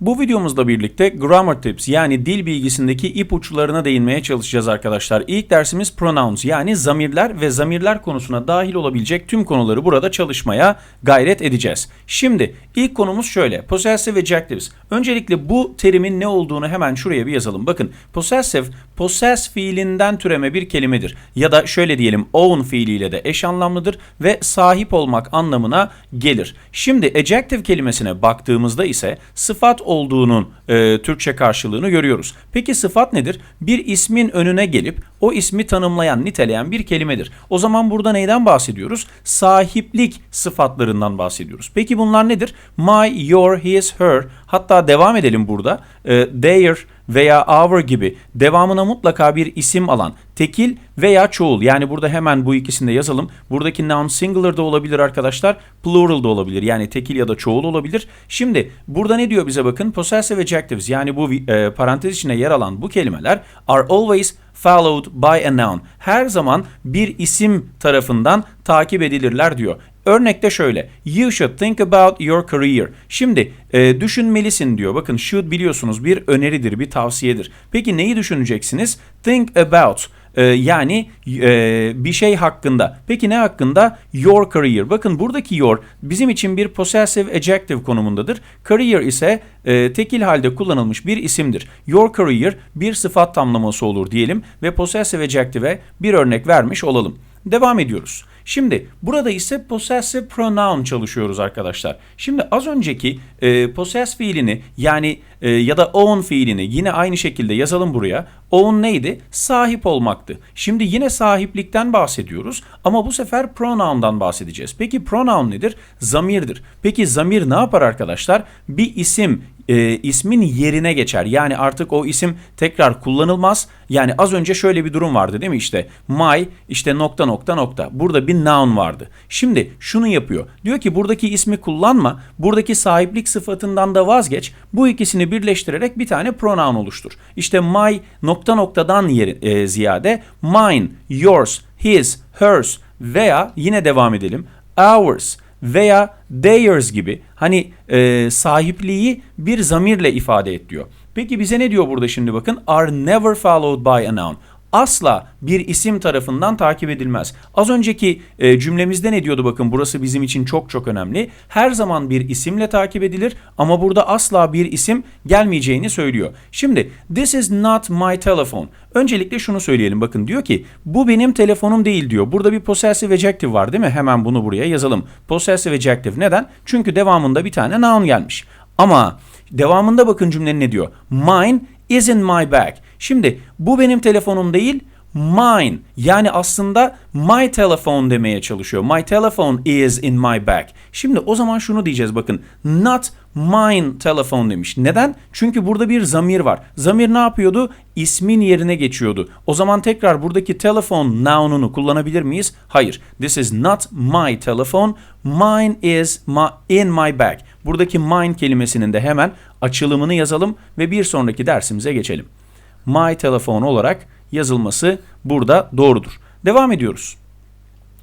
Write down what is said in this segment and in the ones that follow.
Bu videomuzla birlikte grammar tips yani dil bilgisindeki ipuçlarına değinmeye çalışacağız arkadaşlar. İlk dersimiz pronouns yani zamirler ve zamirler konusuna dahil olabilecek tüm konuları burada çalışmaya gayret edeceğiz. Şimdi ilk konumuz şöyle. Possessive adjectives. Öncelikle bu terimin ne olduğunu hemen şuraya bir yazalım. Bakın possessive, possess fiilinden türeme bir kelimedir. Ya da şöyle diyelim own fiiliyle de eş anlamlıdır ve sahip olmak anlamına gelir. Şimdi adjective kelimesine baktığımızda ise sıfat olduğunun e, Türkçe karşılığını görüyoruz. Peki sıfat nedir? Bir ismin önüne gelip o ismi tanımlayan, niteleyen bir kelimedir. O zaman burada neyden bahsediyoruz? Sahiplik sıfatlarından bahsediyoruz. Peki bunlar nedir? My, your, his, her. Hatta devam edelim burada. E, their veya our gibi devamına mutlaka bir isim alan tekil veya çoğul. Yani burada hemen bu ikisini de yazalım. Buradaki noun singular da olabilir arkadaşlar. Plural da olabilir. Yani tekil ya da çoğul olabilir. Şimdi burada ne diyor bize bakın? Possessive adjectives yani bu e, parantez içine yer alan bu kelimeler are always followed by a noun. Her zaman bir isim tarafından takip edilirler diyor. Örnekte şöyle. You should think about your career. Şimdi e, düşünmelisin diyor. Bakın should biliyorsunuz bir öneridir, bir tavsiyedir. Peki neyi düşüneceksiniz? Think about. E, yani e, bir şey hakkında. Peki ne hakkında? Your career. Bakın buradaki your bizim için bir possessive adjective konumundadır. Career ise e, tekil halde kullanılmış bir isimdir. Your career bir sıfat tamlaması olur diyelim ve possessive adjective'e bir örnek vermiş olalım. Devam ediyoruz. Şimdi burada ise possessive pronoun çalışıyoruz arkadaşlar. Şimdi az önceki e, possess fiilini yani e, ya da own fiilini yine aynı şekilde yazalım buraya. Own neydi? Sahip olmaktı. Şimdi yine sahiplikten bahsediyoruz ama bu sefer pronoun'dan bahsedeceğiz. Peki pronoun nedir? Zamirdir. Peki zamir ne yapar arkadaşlar? Bir isim e, ismin yerine geçer. Yani artık o isim tekrar kullanılmaz. Yani az önce şöyle bir durum vardı değil mi işte my işte nokta nokta nokta. Burada bir noun vardı. Şimdi şunu yapıyor. Diyor ki buradaki ismi kullanma. Buradaki sahiplik sıfatından da vazgeç. Bu ikisini birleştirerek bir tane pronoun oluştur. İşte my nokta noktadan yeri, e, ziyade mine, yours, his, hers veya yine devam edelim. Ours, veya theirs gibi hani e, sahipliği bir zamirle ifade et diyor. Peki bize ne diyor burada şimdi bakın? Are never followed by a noun asla bir isim tarafından takip edilmez. Az önceki e, cümlemizde ne diyordu bakın burası bizim için çok çok önemli. Her zaman bir isimle takip edilir ama burada asla bir isim gelmeyeceğini söylüyor. Şimdi this is not my telephone. Öncelikle şunu söyleyelim bakın diyor ki bu benim telefonum değil diyor. Burada bir possessive adjective var değil mi? Hemen bunu buraya yazalım. Possessive adjective neden? Çünkü devamında bir tane noun gelmiş. Ama devamında bakın cümlenin ne diyor? Mine is in my bag. Şimdi bu benim telefonum değil mine yani aslında my telephone demeye çalışıyor. My telephone is in my bag. Şimdi o zaman şunu diyeceğiz bakın. Not mine telephone demiş. Neden? Çünkü burada bir zamir var. Zamir ne yapıyordu? İsmin yerine geçiyordu. O zaman tekrar buradaki telephone noun'unu kullanabilir miyiz? Hayır. This is not my telephone. Mine is my, in my bag. Buradaki mine kelimesinin de hemen açılımını yazalım ve bir sonraki dersimize geçelim my telephone olarak yazılması burada doğrudur. Devam ediyoruz.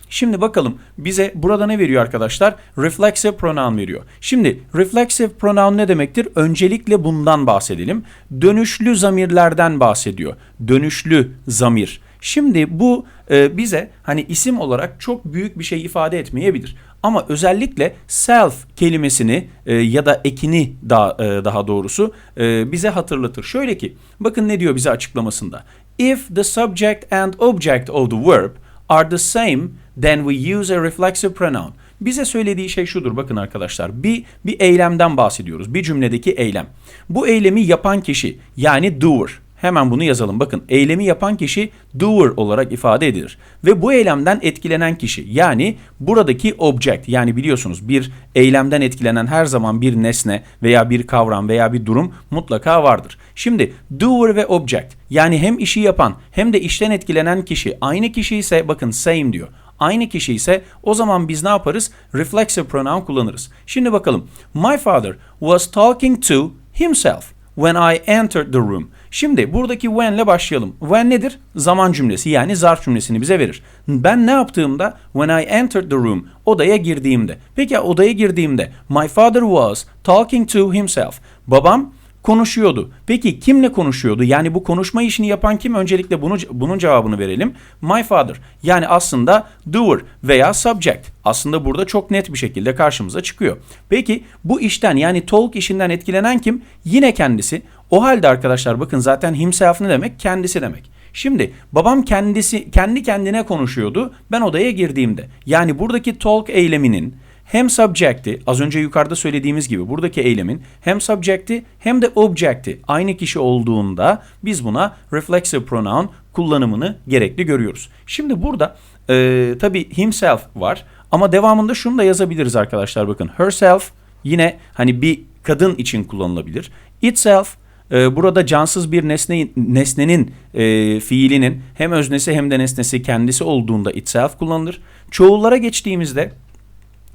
Şimdi bakalım bize burada ne veriyor arkadaşlar? Reflexive pronoun veriyor. Şimdi reflexive pronoun ne demektir? Öncelikle bundan bahsedelim. Dönüşlü zamirlerden bahsediyor. Dönüşlü zamir. Şimdi bu e, bize hani isim olarak çok büyük bir şey ifade etmeyebilir. Ama özellikle self kelimesini e, ya da ekini daha, e, daha doğrusu e, bize hatırlatır. Şöyle ki bakın ne diyor bize açıklamasında. If the subject and object of the verb are the same then we use a reflexive pronoun. Bize söylediği şey şudur bakın arkadaşlar. Bir bir eylemden bahsediyoruz. Bir cümledeki eylem. Bu eylemi yapan kişi yani doer Hemen bunu yazalım. Bakın eylemi yapan kişi doer olarak ifade edilir. Ve bu eylemden etkilenen kişi yani buradaki object yani biliyorsunuz bir eylemden etkilenen her zaman bir nesne veya bir kavram veya bir durum mutlaka vardır. Şimdi doer ve object yani hem işi yapan hem de işten etkilenen kişi aynı kişi ise bakın same diyor aynı kişi ise o zaman biz ne yaparız? Reflexive pronoun kullanırız. Şimdi bakalım. My father was talking to himself when I entered the room. Şimdi buradaki when ile başlayalım. When nedir? Zaman cümlesi yani zarf cümlesini bize verir. Ben ne yaptığımda when I entered the room odaya girdiğimde. Peki odaya girdiğimde my father was talking to himself. Babam konuşuyordu. Peki kimle konuşuyordu? Yani bu konuşma işini yapan kim? Öncelikle bunu bunun cevabını verelim. My father. Yani aslında doer veya subject. Aslında burada çok net bir şekilde karşımıza çıkıyor. Peki bu işten yani talk işinden etkilenen kim? Yine kendisi. O halde arkadaşlar bakın zaten himself ne demek? Kendisi demek. Şimdi babam kendisi kendi kendine konuşuyordu ben odaya girdiğimde. Yani buradaki talk eyleminin hem subject'i az önce yukarıda söylediğimiz gibi buradaki eylemin hem subject'i hem de object'i aynı kişi olduğunda biz buna reflexive pronoun kullanımını gerekli görüyoruz. Şimdi burada e, tabii himself var ama devamında şunu da yazabiliriz arkadaşlar bakın herself yine hani bir kadın için kullanılabilir. Itself e, burada cansız bir nesne, nesnenin e, fiilinin hem öznesi hem de nesnesi kendisi olduğunda itself kullanılır. Çoğullara geçtiğimizde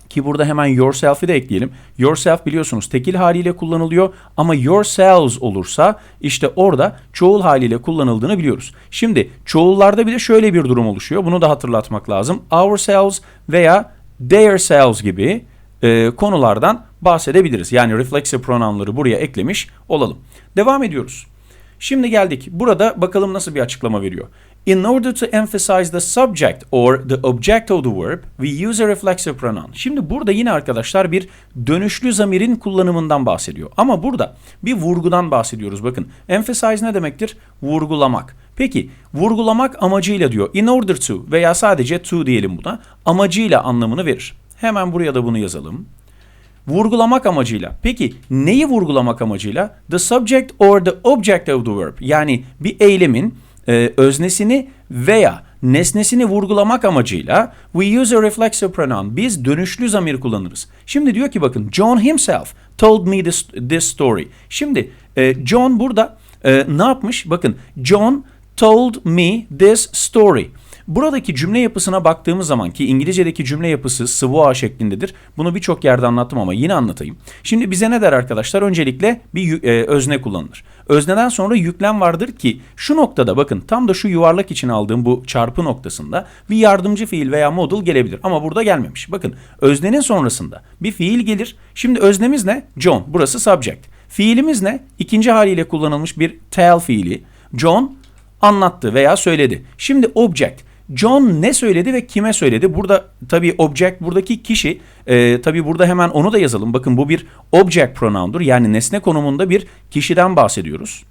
ki burada hemen yourself'i de ekleyelim. Yourself biliyorsunuz tekil haliyle kullanılıyor ama yourselves olursa işte orada çoğul haliyle kullanıldığını biliyoruz. Şimdi çoğullarda bir de şöyle bir durum oluşuyor. Bunu da hatırlatmak lazım. Ourselves veya theirselves gibi e, konulardan bahsedebiliriz. Yani reflexive pronounları buraya eklemiş olalım. Devam ediyoruz. Şimdi geldik. Burada bakalım nasıl bir açıklama veriyor. In order to emphasize the subject or the object of the verb, we use a reflexive pronoun. Şimdi burada yine arkadaşlar bir dönüşlü zamirin kullanımından bahsediyor. Ama burada bir vurgudan bahsediyoruz. Bakın emphasize ne demektir? Vurgulamak. Peki vurgulamak amacıyla diyor. In order to veya sadece to diyelim buna. Amacıyla anlamını verir. Hemen buraya da bunu yazalım. Vurgulamak amacıyla. Peki neyi vurgulamak amacıyla? The subject or the object of the verb. Yani bir eylemin e, öznesini veya nesnesini vurgulamak amacıyla we use a reflexive pronoun. Biz dönüşlü zamir kullanırız. Şimdi diyor ki bakın John himself told me this, this story. Şimdi e, John burada e, ne yapmış? Bakın John told me this story. Buradaki cümle yapısına baktığımız zaman ki İngilizce'deki cümle yapısı sıvı şeklindedir. Bunu birçok yerde anlattım ama yine anlatayım. Şimdi bize ne der arkadaşlar? Öncelikle bir e, özne kullanılır. Özneden sonra yüklem vardır ki şu noktada bakın tam da şu yuvarlak için aldığım bu çarpı noktasında bir yardımcı fiil veya modal gelebilir. Ama burada gelmemiş. Bakın öznenin sonrasında bir fiil gelir. Şimdi öznemiz ne? John. Burası subject. Fiilimiz ne? İkinci haliyle kullanılmış bir tell fiili. John anlattı veya söyledi. Şimdi object. John ne söyledi ve kime söyledi? Burada tabii object buradaki kişi. E, tabii burada hemen onu da yazalım. Bakın bu bir object pronoundur. Yani nesne konumunda bir kişiden bahsediyoruz.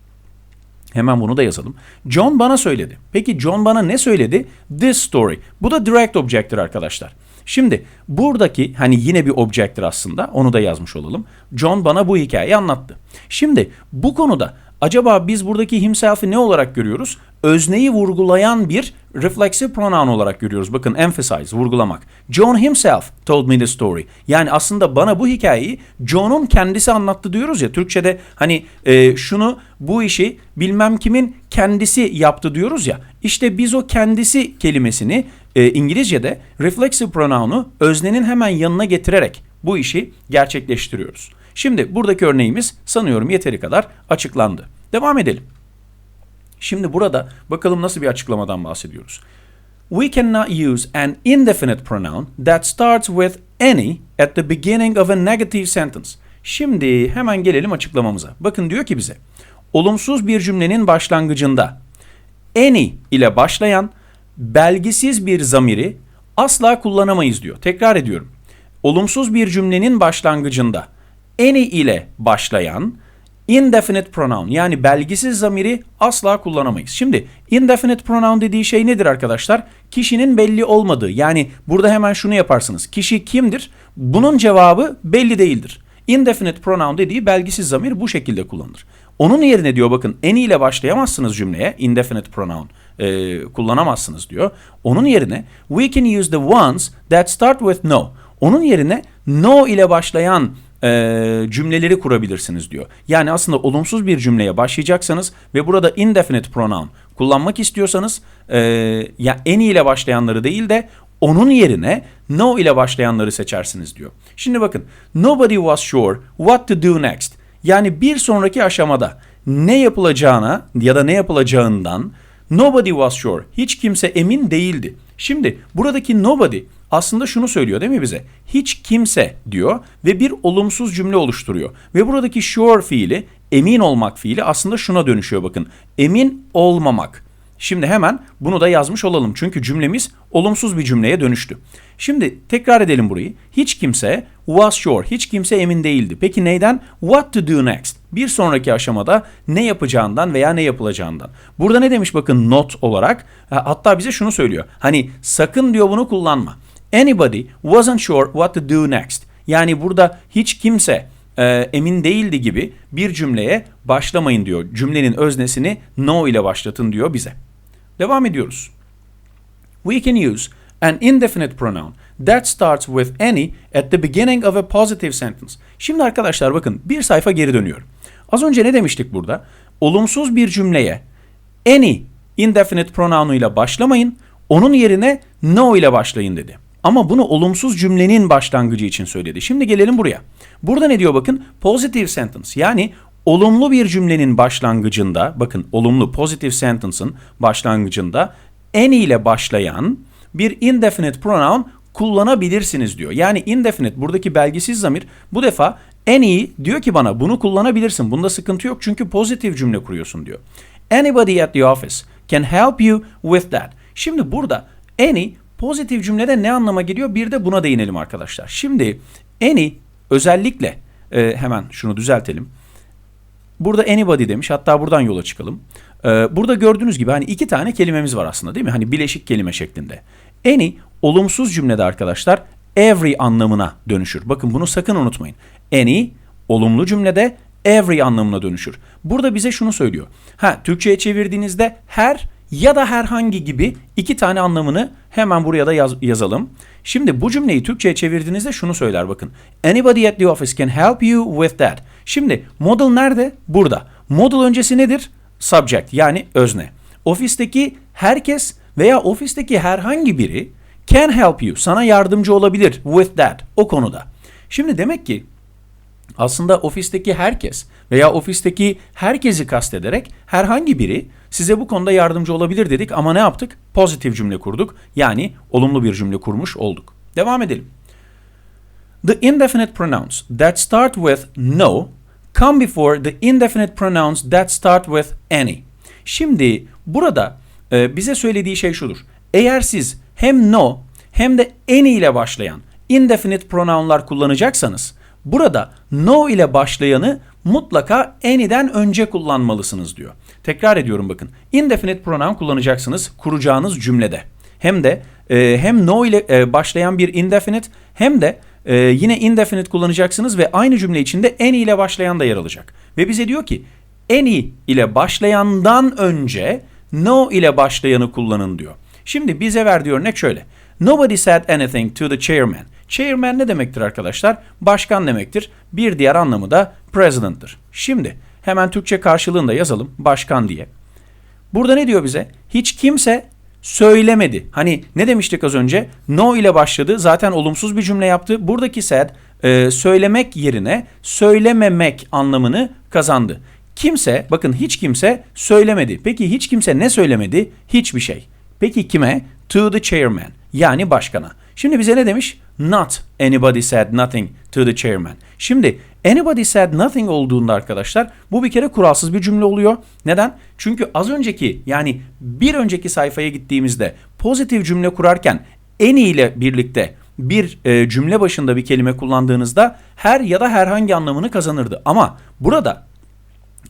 Hemen bunu da yazalım. John bana söyledi. Peki John bana ne söyledi? This story. Bu da direct object'tir arkadaşlar. Şimdi buradaki hani yine bir object'tir aslında. Onu da yazmış olalım. John bana bu hikayeyi anlattı. Şimdi bu konuda acaba biz buradaki himself'i ne olarak görüyoruz? Özneyi vurgulayan bir reflexive pronoun olarak görüyoruz. Bakın emphasize, vurgulamak. John himself told me the story. Yani aslında bana bu hikayeyi John'un kendisi anlattı diyoruz ya. Türkçe'de hani e, şunu, bu işi bilmem kimin kendisi yaptı diyoruz ya. İşte biz o kendisi kelimesini e, İngilizce'de reflexive pronoun'u öznenin hemen yanına getirerek bu işi gerçekleştiriyoruz. Şimdi buradaki örneğimiz sanıyorum yeteri kadar açıklandı. Devam edelim. Şimdi burada bakalım nasıl bir açıklamadan bahsediyoruz. We cannot use an indefinite pronoun that starts with any at the beginning of a negative sentence. Şimdi hemen gelelim açıklamamıza. Bakın diyor ki bize olumsuz bir cümlenin başlangıcında any ile başlayan belgisiz bir zamiri asla kullanamayız diyor. Tekrar ediyorum. Olumsuz bir cümlenin başlangıcında any ile başlayan indefinite pronoun yani belgisiz zamiri asla kullanamayız. Şimdi indefinite pronoun dediği şey nedir arkadaşlar? Kişinin belli olmadığı yani burada hemen şunu yaparsınız. Kişi kimdir? Bunun cevabı belli değildir. Indefinite pronoun dediği belgisiz zamir bu şekilde kullanılır. Onun yerine diyor bakın any ile başlayamazsınız cümleye indefinite pronoun e, kullanamazsınız diyor. Onun yerine we can use the ones that start with no. Onun yerine no ile başlayan e, cümleleri kurabilirsiniz diyor. Yani aslında olumsuz bir cümleye başlayacaksanız ve burada indefinite pronoun kullanmak istiyorsanız e, ya any ile başlayanları değil de onun yerine no ile başlayanları seçersiniz diyor. Şimdi bakın nobody was sure what to do next. Yani bir sonraki aşamada ne yapılacağına ya da ne yapılacağından nobody was sure. Hiç kimse emin değildi. Şimdi buradaki nobody aslında şunu söylüyor değil mi bize? Hiç kimse diyor ve bir olumsuz cümle oluşturuyor. Ve buradaki sure fiili, emin olmak fiili aslında şuna dönüşüyor bakın. Emin olmamak. Şimdi hemen bunu da yazmış olalım. Çünkü cümlemiz olumsuz bir cümleye dönüştü. Şimdi tekrar edelim burayı. Hiç kimse was sure. Hiç kimse emin değildi. Peki neyden? What to do next? Bir sonraki aşamada ne yapacağından veya ne yapılacağından. Burada ne demiş bakın not olarak? Hatta bize şunu söylüyor. Hani sakın diyor bunu kullanma. Anybody wasn't sure what to do next. Yani burada hiç kimse e, emin değildi gibi bir cümleye başlamayın diyor. Cümlenin öznesini no ile başlatın diyor bize. Devam ediyoruz. We can use an indefinite pronoun that starts with any at the beginning of a positive sentence. Şimdi arkadaşlar bakın bir sayfa geri dönüyorum. Az önce ne demiştik burada? Olumsuz bir cümleye any indefinite pronounuyla başlamayın. Onun yerine no ile başlayın dedi. Ama bunu olumsuz cümlenin başlangıcı için söyledi. Şimdi gelelim buraya. Burada ne diyor bakın? Positive sentence yani olumlu bir cümlenin başlangıcında bakın olumlu positive sentence'ın başlangıcında any ile başlayan bir indefinite pronoun kullanabilirsiniz diyor. Yani indefinite buradaki belgisiz zamir bu defa any diyor ki bana bunu kullanabilirsin. Bunda sıkıntı yok çünkü pozitif cümle kuruyorsun diyor. Anybody at the office can help you with that. Şimdi burada any pozitif cümlede ne anlama geliyor? Bir de buna değinelim arkadaşlar. Şimdi any özellikle e, hemen şunu düzeltelim. Burada anybody demiş. Hatta buradan yola çıkalım. Ee, burada gördüğünüz gibi hani iki tane kelimemiz var aslında değil mi? Hani bileşik kelime şeklinde. Any olumsuz cümlede arkadaşlar every anlamına dönüşür. Bakın bunu sakın unutmayın. Any olumlu cümlede every anlamına dönüşür. Burada bize şunu söylüyor. Ha Türkçe'ye çevirdiğinizde her ya da herhangi gibi iki tane anlamını hemen buraya da yaz, yazalım. Şimdi bu cümleyi Türkçe'ye çevirdiğinizde şunu söyler bakın. Anybody at the office can help you with that. Şimdi model nerede? Burada. Model öncesi nedir? Subject yani özne. Ofisteki herkes veya ofisteki herhangi biri can help you sana yardımcı olabilir with that o konuda. Şimdi demek ki aslında ofisteki herkes veya ofisteki herkesi kastederek herhangi biri size bu konuda yardımcı olabilir dedik ama ne yaptık? Pozitif cümle kurduk. Yani olumlu bir cümle kurmuş olduk. Devam edelim. The indefinite pronouns that start with no come before the indefinite pronouns that start with any. Şimdi burada e, bize söylediği şey şudur. Eğer siz hem no hem de any ile başlayan indefinite pronounlar kullanacaksanız burada no ile başlayanı mutlaka any'den önce kullanmalısınız diyor. Tekrar ediyorum bakın. Indefinite pronoun kullanacaksınız kuracağınız cümlede. Hem de e, hem no ile e, başlayan bir indefinite hem de e, yine indefinite kullanacaksınız ve aynı cümle içinde any ile başlayan da yer alacak. Ve bize diyor ki any ile başlayandan önce no ile başlayanı kullanın diyor. Şimdi bize verdiği örnek şöyle. Nobody said anything to the chairman. Chairman ne demektir arkadaşlar? Başkan demektir. Bir diğer anlamı da president'tır. Şimdi hemen Türkçe karşılığında yazalım başkan diye. Burada ne diyor bize? Hiç kimse söylemedi. Hani ne demiştik az önce? No ile başladı. Zaten olumsuz bir cümle yaptı. Buradaki said e, söylemek yerine söylememek anlamını kazandı. Kimse, bakın hiç kimse söylemedi. Peki hiç kimse ne söylemedi? Hiçbir şey. Peki kime? To the chairman. Yani başkana. Şimdi bize ne demiş? Not anybody said nothing to the chairman. Şimdi anybody said nothing olduğunda arkadaşlar bu bir kere kuralsız bir cümle oluyor. Neden? Çünkü az önceki yani bir önceki sayfaya gittiğimizde pozitif cümle kurarken any ile birlikte bir e, cümle başında bir kelime kullandığınızda her ya da herhangi anlamını kazanırdı. Ama burada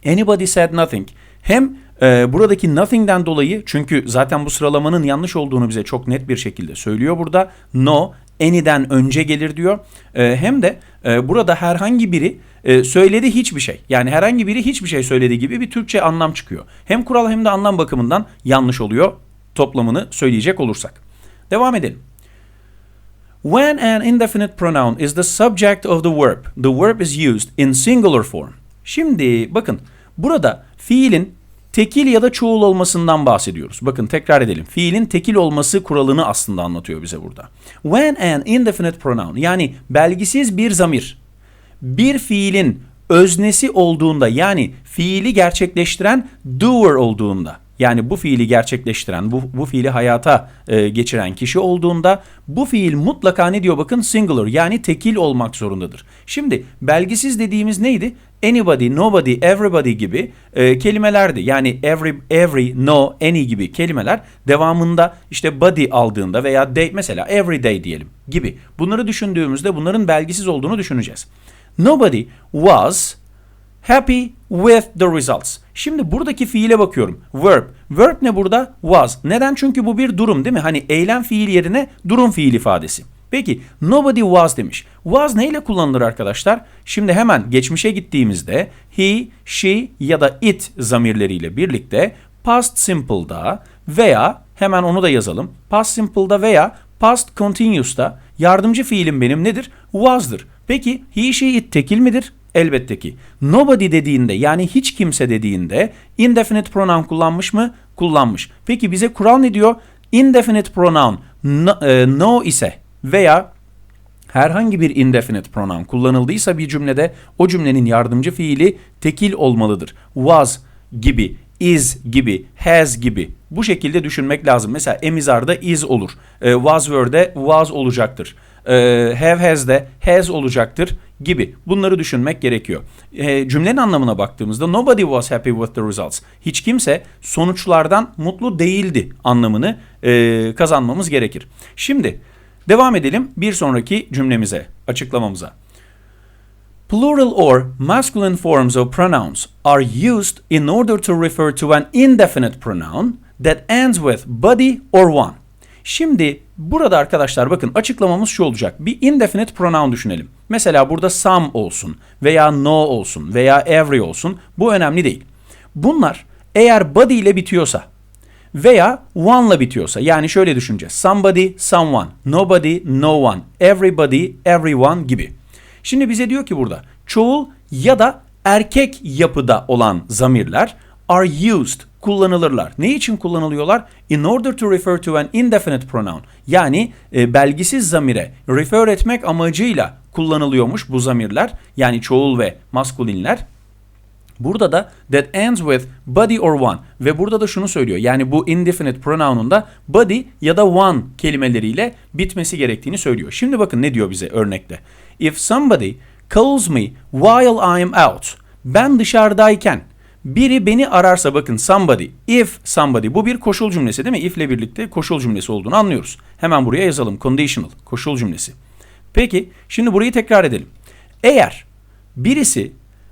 anybody said nothing hem e, buradaki nothing'den dolayı çünkü zaten bu sıralamanın yanlış olduğunu bize çok net bir şekilde söylüyor burada. No any'den önce gelir diyor. E, hem de e, burada herhangi biri e, söyledi hiçbir şey. Yani herhangi biri hiçbir şey söylediği gibi bir Türkçe anlam çıkıyor. Hem kural hem de anlam bakımından yanlış oluyor toplamını söyleyecek olursak. Devam edelim. When an indefinite pronoun is the subject of the verb, the verb is used in singular form. Şimdi bakın burada fiilin tekil ya da çoğul olmasından bahsediyoruz. Bakın tekrar edelim. Fiilin tekil olması kuralını aslında anlatıyor bize burada. When an indefinite pronoun yani belgisiz bir zamir bir fiilin öznesi olduğunda yani fiili gerçekleştiren doer olduğunda yani bu fiili gerçekleştiren, bu, bu fiili hayata e, geçiren kişi olduğunda bu fiil mutlaka ne diyor bakın singular yani tekil olmak zorundadır. Şimdi belgisiz dediğimiz neydi? Anybody, nobody, everybody gibi e, kelimelerdi. Yani every, every, no, any gibi kelimeler devamında işte body aldığında veya day mesela every day diyelim gibi. Bunları düşündüğümüzde bunların belgisiz olduğunu düşüneceğiz. Nobody was happy with the results. Şimdi buradaki fiile bakıyorum. Verb. Verb ne burada? Was. Neden? Çünkü bu bir durum değil mi? Hani eylem fiil yerine durum fiil ifadesi. Peki nobody was demiş. Was neyle kullanılır arkadaşlar? Şimdi hemen geçmişe gittiğimizde he, she ya da it zamirleriyle birlikte past simple'da veya hemen onu da yazalım. Past simple'da veya past continuous'ta yardımcı fiilim benim nedir? Was'dır. Peki he, she, it tekil midir? Elbette ki. Nobody dediğinde yani hiç kimse dediğinde indefinite pronoun kullanmış mı? Kullanmış. Peki bize kural ne diyor? Indefinite pronoun no, e, no ise veya herhangi bir indefinite pronoun kullanıldıysa bir cümlede o cümlenin yardımcı fiili tekil olmalıdır. Was gibi, is gibi, has gibi bu şekilde düşünmek lazım. Mesela emizarda is olur. E, was were'de was olacaktır. E, have has de has olacaktır gibi. Bunları düşünmek gerekiyor. E, cümlenin anlamına baktığımızda nobody was happy with the results. Hiç kimse sonuçlardan mutlu değildi anlamını e, kazanmamız gerekir. Şimdi devam edelim bir sonraki cümlemize, açıklamamıza. Plural or masculine forms of pronouns are used in order to refer to an indefinite pronoun that ends with body or one. Şimdi burada arkadaşlar bakın açıklamamız şu olacak. Bir indefinite pronoun düşünelim. Mesela burada some olsun veya no olsun veya every olsun. Bu önemli değil. Bunlar eğer body ile bitiyorsa veya one ile bitiyorsa yani şöyle düşüneceğiz. Somebody, someone, nobody, no one, everybody, everyone gibi. Şimdi bize diyor ki burada çoğul ya da erkek yapıda olan zamirler are used kullanılırlar. Ne için kullanılıyorlar? In order to refer to an indefinite pronoun. Yani e, belgisiz zamire refer etmek amacıyla kullanılıyormuş bu zamirler. Yani çoğul ve maskulinler. Burada da that ends with body or one ve burada da şunu söylüyor. Yani bu indefinite pronoun'un da body ya da one kelimeleriyle bitmesi gerektiğini söylüyor. Şimdi bakın ne diyor bize örnekte. If somebody calls me while I'm out. Ben dışarıdayken biri beni ararsa bakın somebody, if somebody bu bir koşul cümlesi değil mi? If ile birlikte koşul cümlesi olduğunu anlıyoruz. Hemen buraya yazalım. Conditional, koşul cümlesi. Peki şimdi burayı tekrar edelim. Eğer birisi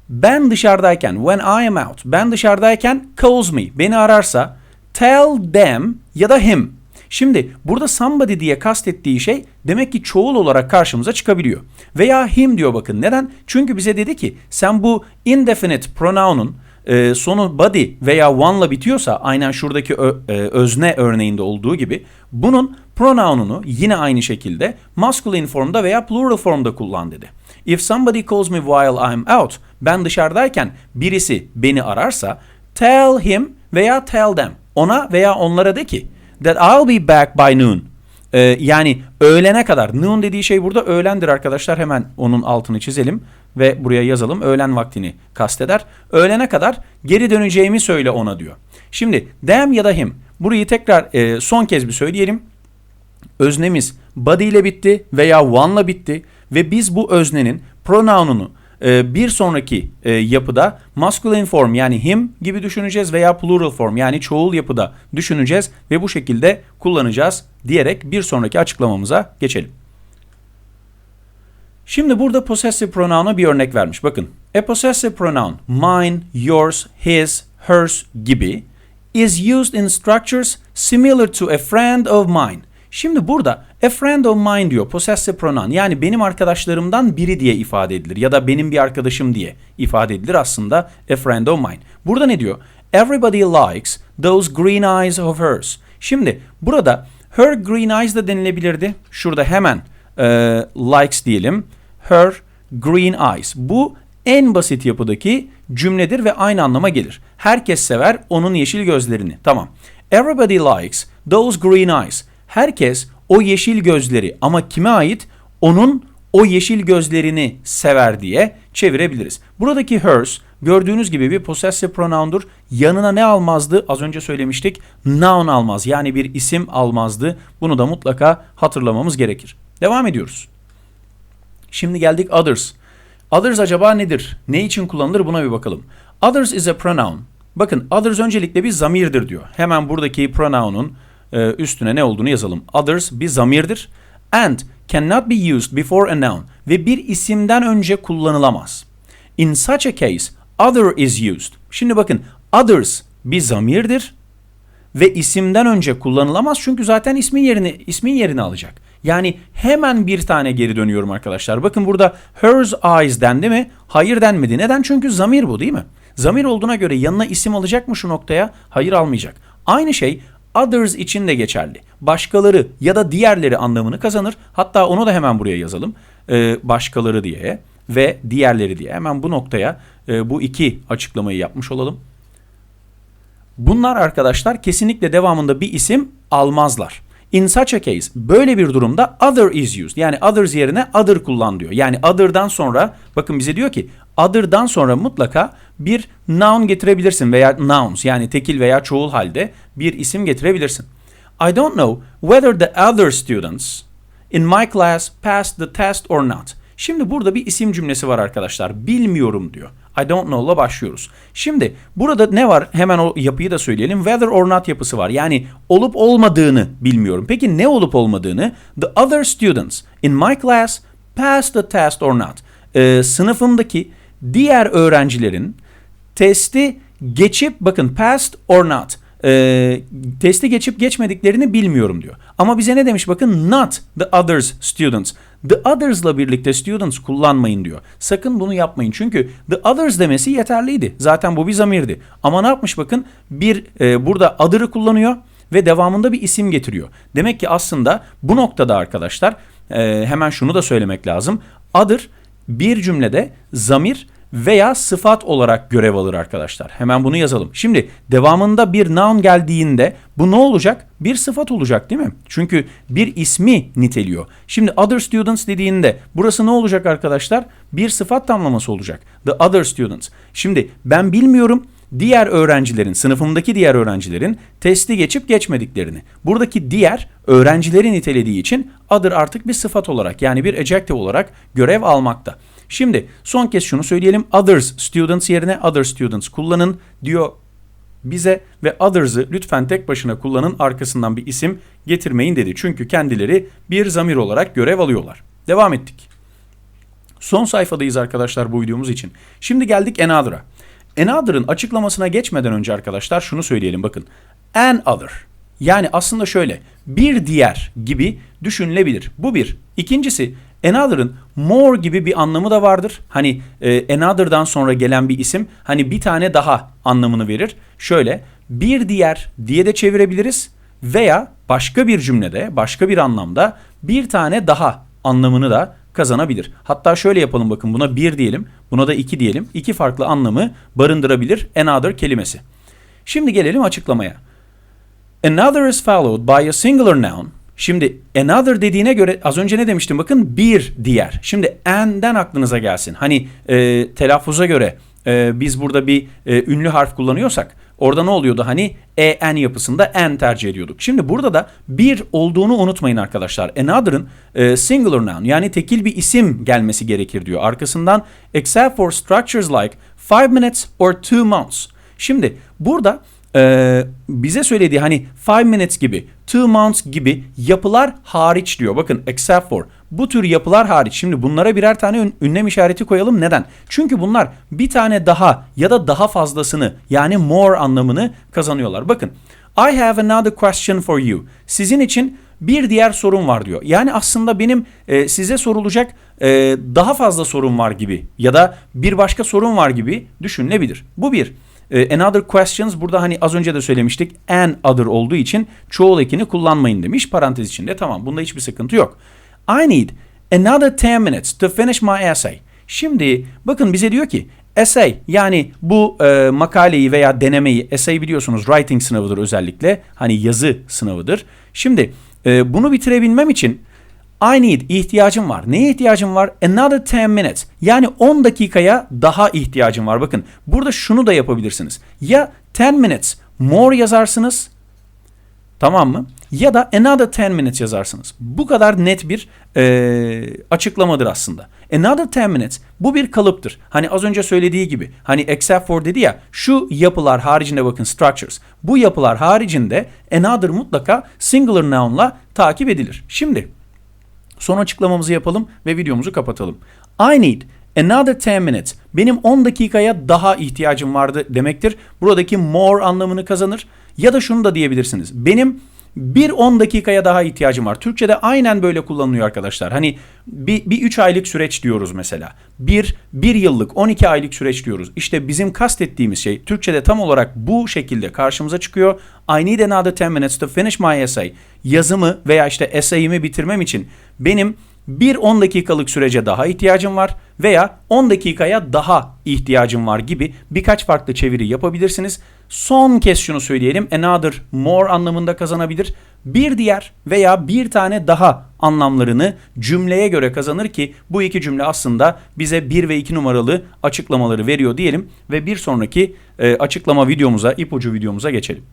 ben dışarıdayken when I am out ben dışarıdayken calls me beni ararsa tell them ya da him. Şimdi burada somebody diye kastettiği şey demek ki çoğul olarak karşımıza çıkabiliyor. Veya him diyor bakın. Neden? Çünkü bize dedi ki sen bu indefinite pronoun'un e, sonu body veya one'la bitiyorsa aynen şuradaki ö, e, özne örneğinde olduğu gibi bunun pronoununu yine aynı şekilde masculine formda veya plural formda kullan dedi. If somebody calls me while I'm out, ben dışarıdayken birisi beni ararsa tell him veya tell them. Ona veya onlara de ki that I'll be back by noon. Ee, yani öğlene kadar. Noon dediği şey burada öğlendir arkadaşlar. Hemen onun altını çizelim ve buraya yazalım. Öğlen vaktini kasteder. Öğlene kadar geri döneceğimi söyle ona diyor. Şimdi them ya da him. Burayı tekrar e, son kez bir söyleyelim. Öznemiz body ile bitti veya one ile bitti ve biz bu öznenin pronoununu bir sonraki e, yapıda masculine form yani him gibi düşüneceğiz veya plural form yani çoğul yapıda düşüneceğiz ve bu şekilde kullanacağız diyerek bir sonraki açıklamamıza geçelim. Şimdi burada possessive pronoun'a bir örnek vermiş. Bakın. A possessive pronoun mine, yours, his, hers gibi is used in structures similar to a friend of mine. Şimdi burada a friend of mine diyor possessive pronoun yani benim arkadaşlarımdan biri diye ifade edilir ya da benim bir arkadaşım diye ifade edilir aslında a friend of mine. Burada ne diyor? Everybody likes those green eyes of hers. Şimdi burada her green eyes da denilebilirdi. Şurada hemen e, likes diyelim. Her green eyes. Bu en basit yapıdaki cümledir ve aynı anlama gelir. Herkes sever onun yeşil gözlerini. Tamam. Everybody likes those green eyes. Herkes o yeşil gözleri ama kime ait? Onun o yeşil gözlerini sever diye çevirebiliriz. Buradaki hers gördüğünüz gibi bir possessive pronoundur. Yanına ne almazdı? Az önce söylemiştik. Noun almaz. Yani bir isim almazdı. Bunu da mutlaka hatırlamamız gerekir. Devam ediyoruz. Şimdi geldik others. Others acaba nedir? Ne için kullanılır buna bir bakalım. Others is a pronoun. Bakın others öncelikle bir zamirdir diyor. Hemen buradaki pronoun'un e, üstüne ne olduğunu yazalım. Others bir zamirdir. And cannot be used before a noun. Ve bir isimden önce kullanılamaz. In such a case, other is used. Şimdi bakın others bir zamirdir ve isimden önce kullanılamaz çünkü zaten ismin yerini ismin yerini alacak. Yani hemen bir tane geri dönüyorum arkadaşlar. Bakın burada hers eyes dendi mi? Hayır denmedi. Neden? Çünkü zamir bu değil mi? Zamir olduğuna göre yanına isim alacak mı şu noktaya? Hayır almayacak. Aynı şey others için de geçerli. Başkaları ya da diğerleri anlamını kazanır. Hatta onu da hemen buraya yazalım. Ee, başkaları diye ve diğerleri diye. Hemen bu noktaya e, bu iki açıklamayı yapmış olalım. Bunlar arkadaşlar kesinlikle devamında bir isim almazlar. In such a case böyle bir durumda other is used. Yani others yerine other kullan diyor. Yani other'dan sonra bakın bize diyor ki other'dan sonra mutlaka bir noun getirebilirsin veya nouns yani tekil veya çoğul halde bir isim getirebilirsin. I don't know whether the other students in my class passed the test or not. Şimdi burada bir isim cümlesi var arkadaşlar. Bilmiyorum diyor. I don't know'la başlıyoruz. Şimdi burada ne var? Hemen o yapıyı da söyleyelim. Whether or not yapısı var. Yani olup olmadığını bilmiyorum. Peki ne olup olmadığını? The other students in my class passed the test or not. Ee, sınıfımdaki diğer öğrencilerin testi geçip bakın passed or not e, testi geçip geçmediklerini bilmiyorum diyor. Ama bize ne demiş bakın not the others students. The others'la birlikte students kullanmayın diyor. Sakın bunu yapmayın. Çünkü the others demesi yeterliydi. Zaten bu bir zamirdi. Ama ne yapmış bakın bir e, burada other'ı kullanıyor ve devamında bir isim getiriyor. Demek ki aslında bu noktada arkadaşlar e, hemen şunu da söylemek lazım. Other bir cümlede zamir veya sıfat olarak görev alır arkadaşlar. Hemen bunu yazalım. Şimdi devamında bir noun geldiğinde bu ne olacak? Bir sıfat olacak değil mi? Çünkü bir ismi niteliyor. Şimdi other students dediğinde burası ne olacak arkadaşlar? Bir sıfat tamlaması olacak. The other students. Şimdi ben bilmiyorum diğer öğrencilerin, sınıfımdaki diğer öğrencilerin testi geçip geçmediklerini. Buradaki diğer öğrencileri nitelediği için other artık bir sıfat olarak yani bir adjective olarak görev almakta. Şimdi son kez şunu söyleyelim. Others students yerine other students kullanın diyor bize ve others'ı lütfen tek başına kullanın arkasından bir isim getirmeyin dedi. Çünkü kendileri bir zamir olarak görev alıyorlar. Devam ettik. Son sayfadayız arkadaşlar bu videomuz için. Şimdi geldik another'a. Another'ın açıklamasına geçmeden önce arkadaşlar şunu söyleyelim bakın. An other. Yani aslında şöyle bir diğer gibi düşünülebilir. Bu bir. İkincisi Another'ın more gibi bir anlamı da vardır. Hani e, another'dan sonra gelen bir isim hani bir tane daha anlamını verir. Şöyle bir diğer diye de çevirebiliriz veya başka bir cümlede başka bir anlamda bir tane daha anlamını da kazanabilir. Hatta şöyle yapalım bakın buna bir diyelim buna da iki diyelim. İki farklı anlamı barındırabilir another kelimesi. Şimdi gelelim açıklamaya. Another is followed by a singular noun Şimdi another dediğine göre az önce ne demiştim bakın bir diğer. Şimdi an'den aklınıza gelsin. Hani e, telaffuza göre e, biz burada bir e, ünlü harf kullanıyorsak orada ne oluyordu? Hani en yapısında en tercih ediyorduk. Şimdi burada da bir olduğunu unutmayın arkadaşlar. Another'ın e, singular noun yani tekil bir isim gelmesi gerekir diyor. Arkasından except for structures like five minutes or two months. Şimdi burada e, bize söylediği hani five minutes gibi, two months gibi yapılar hariç diyor. Bakın except for. Bu tür yapılar hariç. Şimdi bunlara birer tane ünlem işareti koyalım. Neden? Çünkü bunlar bir tane daha ya da daha fazlasını yani more anlamını kazanıyorlar. Bakın I have another question for you. Sizin için bir diğer sorun var diyor. Yani aslında benim e, size sorulacak e, daha fazla sorun var gibi ya da bir başka sorun var gibi düşünülebilir. Bu bir. E, another questions burada hani az önce de söylemiştik an other olduğu için çoğul ekini kullanmayın demiş parantez içinde. Tamam bunda hiçbir sıkıntı yok. I need another 10 minutes to finish my essay. Şimdi bakın bize diyor ki essay yani bu e, makaleyi veya denemeyi essay biliyorsunuz writing sınavıdır özellikle hani yazı sınavıdır. Şimdi e, bunu bitirebilmem için I need ihtiyacım var. Neye ihtiyacım var? Another 10 minutes. Yani 10 dakikaya daha ihtiyacım var. Bakın burada şunu da yapabilirsiniz. Ya 10 minutes more yazarsınız. Tamam mı? Ya da another 10 minutes yazarsınız. Bu kadar net bir e, açıklamadır aslında. Another 10 minutes bu bir kalıptır. Hani az önce söylediği gibi hani except for dedi ya şu yapılar haricinde bakın structures. Bu yapılar haricinde another mutlaka singular noun'la takip edilir. Şimdi son açıklamamızı yapalım ve videomuzu kapatalım. I need another 10 minutes. Benim 10 dakikaya daha ihtiyacım vardı demektir. Buradaki more anlamını kazanır. Ya da şunu da diyebilirsiniz. Benim bir 10 dakikaya daha ihtiyacım var. Türkçe'de aynen böyle kullanılıyor arkadaşlar. Hani bir, bir 3 aylık süreç diyoruz mesela. Bir, bir yıllık 12 aylık süreç diyoruz. İşte bizim kastettiğimiz şey Türkçe'de tam olarak bu şekilde karşımıza çıkıyor. I need another 10 minutes to finish my essay. Yazımı veya işte essay'imi bitirmem için benim bir 10 dakikalık sürece daha ihtiyacım var veya 10 dakikaya daha ihtiyacım var gibi birkaç farklı çeviri yapabilirsiniz. Son kez şunu söyleyelim. Another, more anlamında kazanabilir. Bir diğer veya bir tane daha anlamlarını cümleye göre kazanır ki bu iki cümle aslında bize 1 ve 2 numaralı açıklamaları veriyor diyelim ve bir sonraki e, açıklama videomuza, ipucu videomuza geçelim.